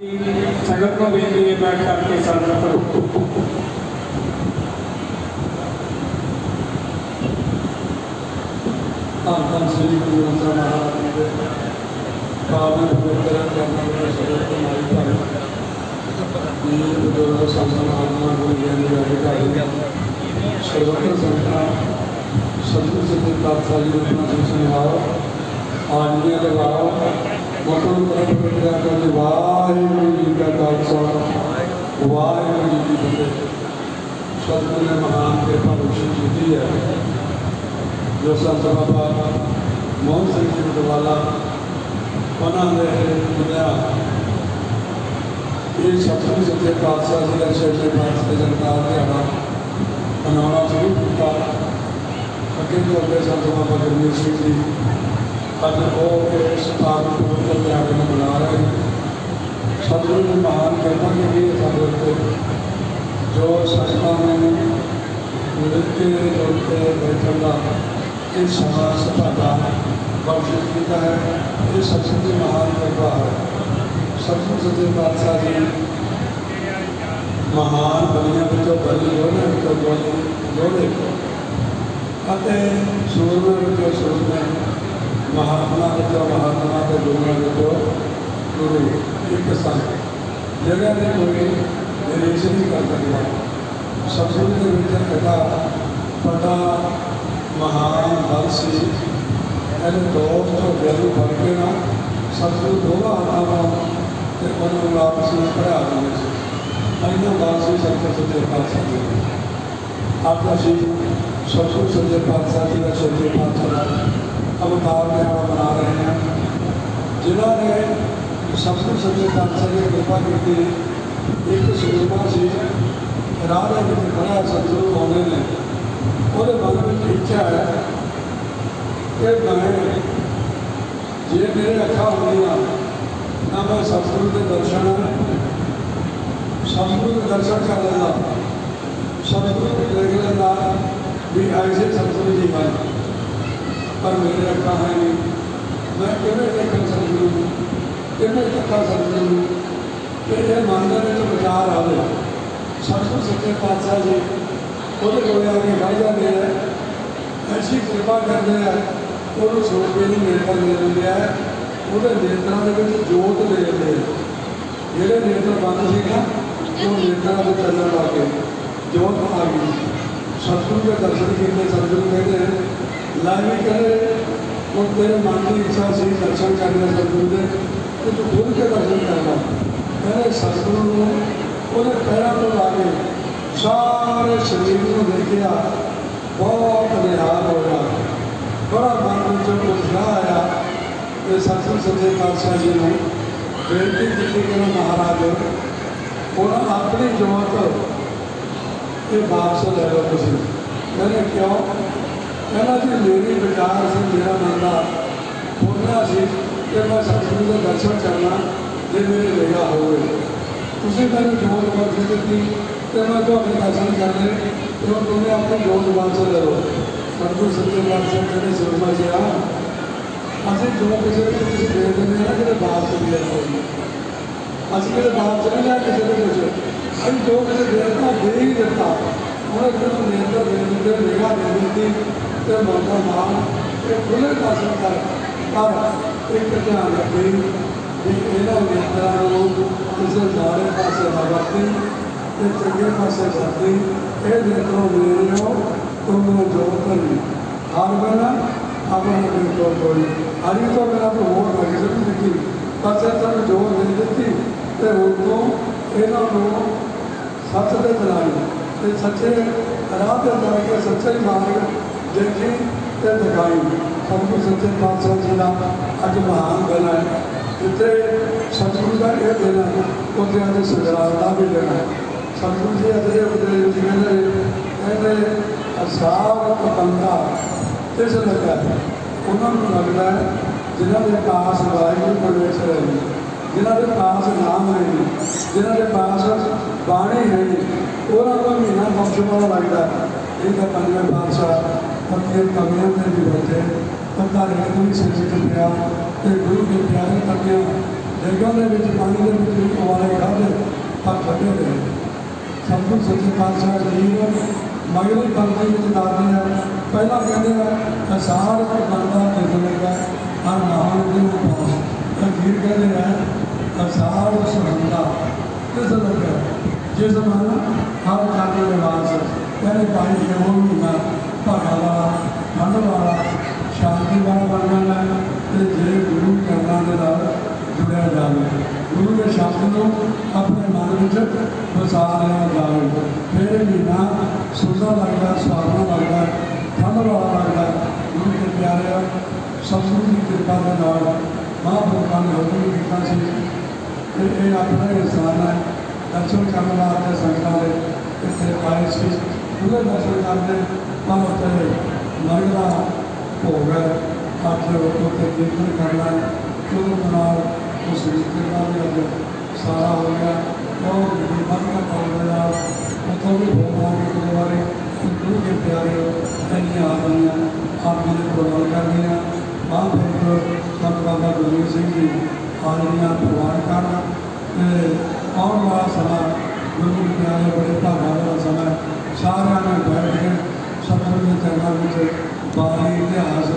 ਸੰਗਤ ਨੂੰ ਬੇਨਤੀ ਹੈ ਬੈਠ ਕਰਕੇ ਸਾਧਨਾ ਕਰੋ ਧੰਨ ਧੰਨ ਸ੍ਰੀ ਗੁਰੂ ਗ੍ਰੰਥ ਸਾਹਿਬ ਮਹਾਰਾਜ ਜੀ ਦੇ ਪਾਵਨ ਪਵਿੱਤਰ ਚਰਨਾਂ ਵਿੱਚ ਸ਼ਬਦ ਕਮਾਈ ਭਾਈ ਜੀ ਬਜ਼ੁਰਗ ਸੰਤਾਂ ਆਤਮਾ ਗੁਰੂ ਗਿਆਨੀ ਰਾਜ ਕਾਲੀ ਸਰਵਤਰ ਸੰਤਾਂ ਸਤਿਗੁਰ ਸਿੱਧੇ ਪਾਤਸ਼ਾਹ ਜੀ ਨੂੰ ਆਪਣਾ ਸਿਰ ਸੰਭਾਓ ਆਜੀਆਂ ਦੇ ਵਾਓ ਮਤਲਬ ਕਰਮ ਪ੍ਰਤਿਆ ਕਰਦੇ ਵਾਹਿਗੁਰੂ ਜੀ ਕਾ ਖਾਲਸਾ ਵਾਹਿਗੁਰੂ ਜੀ ਕੀ ਫਤਿਹ ਸਤਿਗੁਰ ਨੇ ਮਹਾਨ ਕਿਰਪਾ ਬਖਸ਼ੀ ਕੀਤੀ ਹੈ ਜੋ ਸੰਤ ਬਾਬਾ ਮੋਹਨ ਸਿੰਘ ਜੀ ਦਵਾਲਾ ਉਹਨਾਂ ਦੇ ਬੁਨਿਆ ਇਹ ਸਤਿਗੁਰੂ ਸੱਚੇ ਪਾਤਸ਼ਾਹ ਜੀ ਦਾ ਛੇਲੇ ਪਾਤਸ਼ਾਹ ਦੇ ਜਨਤਾ ਦਿਹਾੜਾ ਮਨਾਉਣਾ ਸ਼ੁਰੂ ਕੀਤਾ ਅੱਗੇ ਤੋਂ ਅੱਗੇ ਸੰਤ ਬਾਬਾ ਗੁਰਮੀਤ ਸਿੰਘ ਜੀ ਅੱਜ ਉਹ ਇਸ ਸਥਾਨ ਪਵਿੱਤਰ ਦਿਹਾੜੇ ਨੂੰ ਮਨਾ ਰਹੇ ਨੇ ਸਤਿਗੁਰੂ ਦੀ ਜੋ ਸੰਤਾਂ ਨੇ ਮਿਲ ਕੇ ਬੈਠਣ ਦਾ ਇਹ ਸਮਾਂ ਸੁਭਾਗਾ ਬਖਸ਼ਿਸ਼ ਕੀਤਾ ਹੈ, ਇਹ ਸਤਿਗੁਰ ਦੀ ਮਹਾਨ ਕਿਰਪਾ ਹੈ। ਸਤਿਗੁਰ ਸੱਚੇ ਪਾਤਸ਼ਾਹ ਜੀ ਮਹਾਨ ਬਲੀਆਂ ਵਿੱਚੋਂ ਬਲੀ ਉਹਨਾਂ ਵਿੱਚੋਂ ਬਲੀ ਜੋੜੇ ਅਤੇ ਸੂਰਮੇ ਵਿੱਚੋਂ ਸੂਰਮੇ, ਮਹਾਤਮਾ ਵਿੱਚੋਂ ਮਹਾਤਮਾ ਤੇ ਗੁਰੂਆਂ ਵਿੱਚੋਂ ਗੁਰੂ ਇੱਕ ਸੰਤ ਜਗ੍ਹਾ ਦੇ ਕੋਈ ਰੇਸ਼ ਨਹੀਂ ਕਰ ਸਕਦਾ ਸਤਿਗੁਰ ਦੇ ਵਿੱਚ ਕਥਾ ਪਤਾ ਮਹਾਨ ਬਲ ਸੀ ਇਹਨੇ ਦੋਸਤ ਤੋਂ ਬੇਰੂ ਬਣ ਕੇ ਨਾ ਸਤਿਗੁਰ ਦੋਵਾਂ ਹੱਥਾਂ ਨਾਲ ਤੇ ਉਹਨੂੰ ਆਪਸ ਵਿੱਚ ਪੜ੍ਹਾ ਦਿੰਦੇ ਸੀ ਇਹਨਾਂ ਬਾਤ ਸੀ ਸਤਿਗੁਰ ਸੱਚੇ ਪਾਤਸ਼ਾਹ ਜੀ ਆਪ ਅਸੀਂ ਸਤਿਗੁਰ ਸੱਚੇ ਪਾਤਸ਼ਾਹ ਜੀ ਦਾ ਸੱਚੇ ਪਾਤਸ਼ਾਹ ਦਾ ਅਵਤਾਰ ਦਿਹਾੜਾ ਮਨਾ ਰਹੇ ਹਾਂ ਜਿਨ੍ਹਾਂ ਨੇ ਸਤਿਗੁਰ ਸੱਚੇ ਪਾਤਸ਼ਾਹ ਦੀ ਕਿਰਪਾ ਕੀਤੀ ਇੱਕ ਸੂਰਮਾ ਸੀ, ਰਾਹ ਦੇ ਵਿੱਚ ਖੜਾ ਸਤਿਗੁਰੂ ਆਉਂਦੇ ਨੇ। ਉਹਦੇ ਮਨ ਵਿੱਚ ਇੱਛਾ ਹੈ ਕਿ ਮੈਂ ਜੇ ਮੇਰੇ ਅੱਖਾਂ ਹੁੰਦੀਆਂ ਤਾਂ ਮੈਂ ਸਤਿਗੁਰੂ ਦੇ ਦਰਸ਼ਨ ਸਤਿਗੁਰੂ ਦੇ ਦਰਸ਼ਨ ਕਰ ਲੈਂਦਾ ਸਤਿਗੁਰੂ ਨੂੰ ਦੇਖ ਲੈਂਦਾ ਵੀ ਐਸੇ ਸਤਿਗੁਰੂ ਜੀ ਹਨ। ਪਰ ਮੇਰੇ ਅੱਖਾਂ ਹੈ ਨਹੀਂ। ਮੈਂ ਕਿਵੇਂ ਦੇਖਾਂ ਸਤਿਗੁਰੂ ਨੂੰ? ਕਿਵੇਂ ਤੱਕਾਂ ਸਤਿਗੁਰੂ ਨੂੰ? ਕਿ ਇਹ ਮਨ ਦੇ ਵਿੱਚ ਵਿਚਾਰ ਆਵੇ ਸਤਿਗੁਰੂ ਸੱਚੇ ਪਾਤਸ਼ਾਹ ਜੀ ਉਹਦੇ ਕੋਲ ਆ ਕੇ ਬਹਿ ਜਾਂਦੇ ਆ, ਐਸੀ ਕਿਰਪਾ ਕਰਦੇ ਆ, ਉਹਨੂੰ ਸੁਣ ਕੇ ਨਹੀਂ ਨੇਤਰ ਦੇ ਦਿੰਦੇ ਆ। ਉਹਦੇ ਨੇਤਰਾਂ ਦੇ ਵਿੱਚ ਜੋਤ ਦੇ ਦਿੰਦੇ ਆ। ਜਿਹੜੇ ਨੇਤਰ ਬੰਦ ਸੀ ਨਾ ਉਹ ਨੇਤਰਾਂ ਦੇ ਚੱਲਣ ਲੱਗ ਗਏ ਜੋਤ ਆ ਗਈ। ਸਤਿਗੁਰੂ ਦੇ ਦਰਸ਼ਨ ਕੀਤੇ, ਸਤਿਗੁਰੂ ਕਹਿੰਦੇ ਲਾਇਮੀ ਕਰੇ, ਉਹ ਤੇਰੇ ਮਨ ਦੀ ਇੱਛਾ ਸੀ, ਦਰਸ਼ਨ ਕਰਨਾ ਸਤਿਗੁਰੂ ਦੇ, ਤੇ ਤੂੰ ਖੁਦ ਕੇ ਦਰਸ਼ਨ ਕਰਨਾ ਕਹਿੰਦੇ ਸਤਿਗੁਰੂ ਨੂੰ ਉਹਦੇ ਪੈਰਾਂ ਤੋਂ ਲਾ ਕੇ ਸਾਰੇ ਸਰੀਰ ਨੂੰ ਦੇਖਿਆ, ਬਹੁਤ ਨਿਹਾਲ ਹੋਇਆ ਬੜਾ ਮਨ ਵਿੱਚ ਉਤਸ਼ਾਹ ਆਇਆ ਤੇ ਸਤਿਗੁਰੂ ਸੱਚੇ ਪਾਤਸ਼ਾਹ ਜੀ ਨੂੰ ਬੇਨਤੀ ਕੀਤੀ ਕਿ ਮਹਾਰਾਜ, ਉਹਨਾਂ ਆਪਣੀ ਜੋਤ ਇਹ ਵਾਪਸ ਲੈ ਲਓ ਤੁਸੀਂ। ਕਹਿੰਦੇ ਕਿਉਂ? ਕਹਿੰਦਾ ਜੀ, ਮੇਰੀ ਵਿਚਾਰ ਸੀ, ਮੇਰਾ ਮਨ ਦਾ ਸੀ ਕਿ ਮੈਂ ਸਤਿਗੁਰੂ ਦੇ ਦਰਸ਼ਨ ਕਰਨਾ। ਜੇ ਮੇਰੇ ਲਿਆ ਹੋਵੇ ਤੁਸੀਂ ਮੈਨੂੰ ਜੋਤ ਬਖਸ਼ ਦਿੱਤੀ, ਤੇ ਮੈਂ ਤੁਹਾਡੇ ਦਰਸ਼ਨ ਕਰਨੇ ਤੇ ਹੁਣ ਤੁਸੀਂ ਆਪਣੀ ਜੋਤ ਵਾਪਸ ਲੈ ਲਓ ਸਤਿਗੁਰੂ ਸੱਚੇ ਪਾਤਸ਼ਾਹ ਕਹਿੰਦੇ ਸੁਰਮਾ ਜੀ ਆ, ਅਸੀਂ ਜੋ ਕਿਸੇ ਨੂੰ ਤੁਸੀਂ ਦੇ ਦਿੰਦੇ ਆ ਜਿਹੜੇ ਬਾਪ ਤੋਂ ਮਿਲਿਆ ਹੋਈ ਅਸੀਂ ਕਿਹੜੇ ਬਾਪ ਤੋਂ ਨਹੀਂ ਲਿਆ ਕਿਸੇ ਦੇ ਕੁਝ ਅਸੀਂ ਜੋ ਕਿਸੇ ਦੇ ਦਿੱਤਾ ਦੇ ਹੀ ਦਿੱਤਾ। ਉਹਨੇ ਜਦੋਂ ਨੇਤਰ ਦੇ ਦਿੱਤੇ ਨਿਗਾਹ ਦੇ ਦਿੱਤੀ, ਤੇ ਮੌਕਾ ਮਾਰ ਇਹ ਖੁੱਲੇ ਦਰਸ਼ਨ ਕਰ, ਪਰ ਇੱਕ ਧਿਆਨ ਰੱਖੇ ਵੀ ਇਹਨਾਂ ਨੇਤਰਾਂ ਨੂੰ ਕਿਸੇ ਮਾਰੇ ਪਾਸੇ ਨਾ ਵਰਤੀ ਤੇ ਚੰਗੇ ਪਾਸੇ ਵਰਤੀ ਇਹ ਨੇਤਰੋਂ ਮੇਰਿਓ ਤੁਮ ਜੋ ਕਰੀ ਹਰ ਵੇਲਾ ਆਪਣਾ ਕੋਈ। ਤੋੜ ਹਰੀ ਤੋਂ ਮੇਰਾ ਕੋਈ ਹੋਰ ਨਾ ਕਿਸੇ ਨੂੰ ਪਾਸੇ ਤੁਹਾਨੂੰ ਜੋ ਦੇ ਦਿੱਤੀ ਤੇ ਉਦੋਂ ਇਹਨਾਂ ਨੂੰ ਸੱਚ ਦੇ ਚਲਾਈ ਤੇ ਸੱਚੇ ਰਾਹ ਤੇ ਜਾ ਕੇ ਸੱਚੇ ਮਾਰਗ ਦੇਖੀ। ਤੇ ਦਿਖਾਈ ਸਤਿਗੁਰੂ ਸੱਚੇ ਪਾਤਸ਼ਾਹ ਜੀ ਦਾ ਅੱਜ ਮਹਾਨ ਦਿਨ ਹੈ। ਜਿੱਥੇ ਸਤਿਗੁਰੂ ਦਾ ਇਹ ਦਿਨ ਹੈ ਉੱਥੇ ਅੱਜ ਸਜਰਾਤ ਦਾ ਵੀ ਦਿਨ ਹੈ। ਸਤਿਗੁਰੂ ਜੀ ਅਜੇ ਉਦਰੇ ਜੀ ਕਹਿੰਦੇ ਕਹਿੰਦੇ ਅਸਾਰ ਬੰਦਾ ਇਸ ਲੱਗਾ ਉਹਨਾਂ ਨੂੰ ਲੱਗਦਾ ਹੈ ਜਿਨ੍ਹਾਂ ਦੇ ਪਾਸ ਵਾਹਿਗੁਰੂ ਪਰਮੇਸ਼ਰ ਹੈ ਜੀ, ਜਿਨ੍ਹਾਂ ਦੇ ਪਾਸ ਨਾਮ ਹੈ ਜੀ, ਜਿਨ੍ਹਾਂ ਦੇ ਪਾਸ ਬਾਣੀ ਹੈ ਉਹਨਾਂ ਨੂੰ ਮਹੀਨਾ ਬਖਸ਼ ਵਾਲਾ ਲੱਗਦਾ ਹੈ। ਇਹ ਤਾਂ ਪੰਜਵੇਂ ਪਾਤਸ਼ਾਹ ਆਪਣੇ ਕਮਿਆਂ ਤੇ ਵੀ ਬੈਠੇ ਪਤਾ ਨਹੀਂ ਕੋਈ ਸੰਜੀਤ ਪਿਆ ਤੇ ਗੁਰੂ ਦੇ ਪਿਆਰੇ ਕੰਨਿਆ ਦੇਗਾਂ ਦੇ ਵਿੱਚ ਪਾਣੀ ਦੇ ਵਿੱਚ ਵੀ ਉਬਾਲੇ ਖਾਦੇ ਪਰ ਠੰਡੇ ਰਹੇ ਸਤਿਗੁਰ ਸੱਚੇ ਪਾਤਸ਼ਾਹ ਜੀ ਮਗਲੇ ਪੰਥ ਵਿੱਚ ਦੱਸਦੇ ਆ। ਪਹਿਲਾਂ ਕਹਿੰਦੇ ਆ, ਅਸਾਰ ਬੰਦਾ ਕਿਸ ਹਰ ਨਾਮ ਦੇ ਨੂੰ ਪਾਸ ਤਾਂ ਫਿਰ ਕਹਿੰਦੇ ਆ, ਅਸਾਰ ਸੁਹੰਦਾ ਕਿਸ ਲੱਗਾ ਜਿਸ ਮਨ ਹਰ ਕਾਕੇ ਦੇ ਵਾਸ ਕਹਿੰਦੇ ਭਾਈ ਇਹ ਉਹ ਮਹੀਨਾ ਭਾਗਾ ਵਾਲਾ ਠੰਡ ਵਾਲਾ ਸ਼ਾਂਤੀ ਵਾਲਾ ਬਣ ਜਾਂਦਾ ਹੈ ਤੇ ਜੇ ਗੁਰੂ ਚਰਨਾਂ ਦੇ ਨਾਲ ਜੁੜਿਆ ਜਾਵੇ ਗੁਰੂ ਦੇ ਸ਼ਬਦ ਨੂੰ ਆਪਣੇ ਮਨ ਵਿੱਚ ਵਸਾ ਲਿਆ ਜਾਵੇ ਫਿਰ ਮਹੀਨਾ ਸੁਣਦਾ ਲੱਗਦਾ ਸੁਹਾਵਣਾ ਲੱਗਦਾ ਠੰਡ ਵਾਲਾ ਲੱਗਦਾ। ਗੁਰੂ ਦੇ ਪਿਆਰਿਆ ਸਤਿਗੁਰੂ ਦੀ ਕਿਰਪਾ ਦੇ ਨਾਲ ਮਹਾਂਪੁਰਖਾਂ ਨੇ ਹੁਕਮ ਕੀਤਾ ਸੀ ਕਿ ਇਹ ਆਪਣਾ ਇਨਸਾਨ ਹੈ। ਦਰਸ਼ਨ ਕਰਨ ਵਾਸਤੇ ਸੰਗਤਾਂ ਦੇ ਇੱਥੇ ਆਏ ਸੀ। ਉਹਦੇ ਦਰਸ਼ਨ ਕਰਦੇ ਤਾਂ ਉੱਥੇ ਮਰਗਦਾ ਭੋਗ ਹੈ। ਅੱਜ ਉੱਥੇ ਕੀਰਤਨ ਕਰਨਾ ਚੋਂ ਨਾਲ ਉਸ ਰੀਤੇ ਦਾ ਵੀ ਅੱਜ ਸਾਰਾ ਹੋ ਗਿਆ। ਉਹ ਜਿਹੜੀ ਮਰਗਦਾ ਭੋਗ ਦੇ ਵੀ ਭੋਗ ਆ ਕੇ ਗੁਰਦੁਆਰੇ ਗੁਰੂ ਦੇ ਪਿਆਰੇ ਇੰਨੀਆਂ ਆਦਮੀਆਂ ਆਪ ਜੀ ਦੇ ਪ੍ਰਵਾਨ ਕਰਦੀਆਂ ਮਾਂ ਫਿਰ ਸੰਤ ਬਾਬਾ ਗੁਰਮੀਤ ਸਿੰਘ ਜੀ ਆਦਮੀਆਂ ਪ੍ਰਵਾਨ ਕਰਨ ਤੇ ਆਉਣ ਵਾਲਾ ਸਮਾਂ ਗੁਰੂ ਦੇ ਪਿਆਰੇ ਬੜੇ ਭਾਗਾਂ ਵਾਲਾ ਸਮਾਂ ਸਾਰਿਆਂ ਨੇ ਬੈਠ ਕੇ ਸਤਿਗੁਰੂ ਦੇ ਚਰਨਾਂ ਵਿੱਚ ਬਾਣੀ ਇਤਿਹਾਸ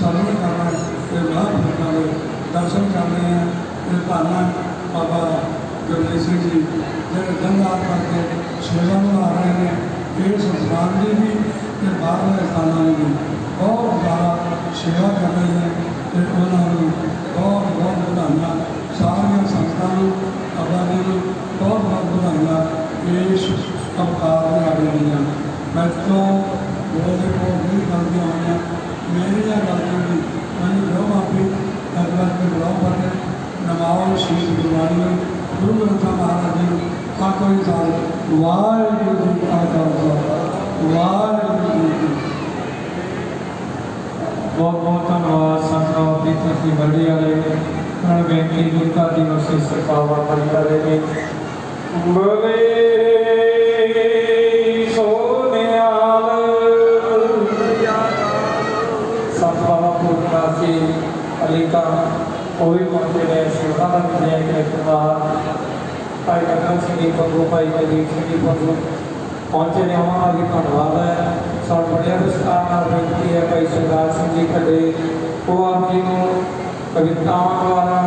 ਸਰਵਣ ਕਰਨਾ ਤੇ ਮਹਾਂਪੁਰਖਾਂ ਦੇ ਦਰਸ਼ਨ ਕਰਨੇ ਆ ਤੇ ਧੰਨ ਬਾਬਾ ਗੁਰਮੀਤ ਸਿੰਘ ਜੀ। ਜਿਹੜੇ ਜੰਗਾਤ ਕਰਕੇ ਸੇਵਾ ਨਿਭਾ ਰਹੇ ਨੇ, ਇਹ ਸੰਸਾਰ ਦੀ ਵੀ ਤੇ ਬਾਹਰਲੇ ਸਥਾਨਾਂ ਦੀ ਵੀ ਬਹੁਤ ਜ਼ਿਆਦਾ ਸੇਵਾ ਕਰ ਰਹੇ ਨੇ ਤੇ ਉਹਨਾਂ ਨੂੰ ਬਹੁਤ ਬਹੁਤ ਵਧਾਈਆਂ। ਸਾਰੀਆਂ ਸੰਸਥਾਵਾਂ ਨੂੰ ਆਬਾਦੀ ਨੂੰ ਬਹੁਤ ਬਹੁਤ ਵਧਾਈਆਂ ਇਸ ਅਵਤਾਰ ਦੇ ਆੜੇ ਦੀਆਂ ਮੈਂ ਤੋਂ ਬੋਲਦੇ ਕੋਲ ਨਹੀਂ ਗਲਤੀਆਂ ਹੋਈਆਂ ਮੇਰੀਆਂ ਗਲਤੀਆਂ ਦੀ ਮੈਨੂੰ ਜੋ ਮਾਫੀ ਅਗਲਾ ਤੇ ਬੁਲਾਓ ਪੜਨੇ ਨਮਾਜ਼ ਸ਼ੀਸ਼ ਗੁਰਬਾਣੀ ਨੂੰ ਗੁਰੂ ਗ੍ਰੰਥ ਸਾਹਿਬ ਮਹਾਰਾਜ ਜੀ ਨੂੰ ਆਖੋ ਹੀ ਸਾਲ ਵਾਹਿਗੁਰੂ ਜੀ ਕਾ ਖਾਲਸਾ ਵਾਹਿਗੁਰੂ ਜੀ ਕੀ ਫਤਿਹ। ਬਹੁਤ ਬਹੁਤ ਧੰਨਵਾਦ ਸੰਤ ਆਪਣੀ ਤੁਸੀਂ ਵੱਡੇ ਵਾਲੇ ਉਹਨਾਂ ਬੇਨਤੀ ਗੁਰਤਾ ਦੀ ਵਸੇ ਸਰਕਾਵਾ ਕਰੀ ਕਰੇ ਨੇ ਬਲੇ ਸੋਨਿਆਲ ਸੰਤ ਬਾਬਾ ਪੂਰਨਾ ਜੀ ਅਲੀਕਾ ਉਹ ਵੀ ਪਹੁੰਚੇ ਨੇ ਸੇਵਾ ਦਾ ਵੀ ਜੈ ਭਾਈ ਕਟਨ ਸਿੰਘ ਜੀ ਪੰਗੂ ਭਾਈ ਜਗਦੀਪ ਸਿੰਘ ਜੀ ਪੰਗੂ ਪਹੁੰਚੇ ਨੇ, ਉਹਨਾਂ ਦਾ ਵੀ ਧੰਨਵਾਦ ਹੈ। ਸਾਡੇ ਬੜਿਆਂ ਦੇ ਨਾਲ ਬੇਨਤੀ ਹੈ ਭਾਈ ਸਰਦਾਰ ਸਿੰਘ ਜੀ ਖੱਡੇ ਉਹ ਆਪ ਜੀ ਨੂੰ ਕਵਿਤਾਵਾਂ ਦੁਆਰਾ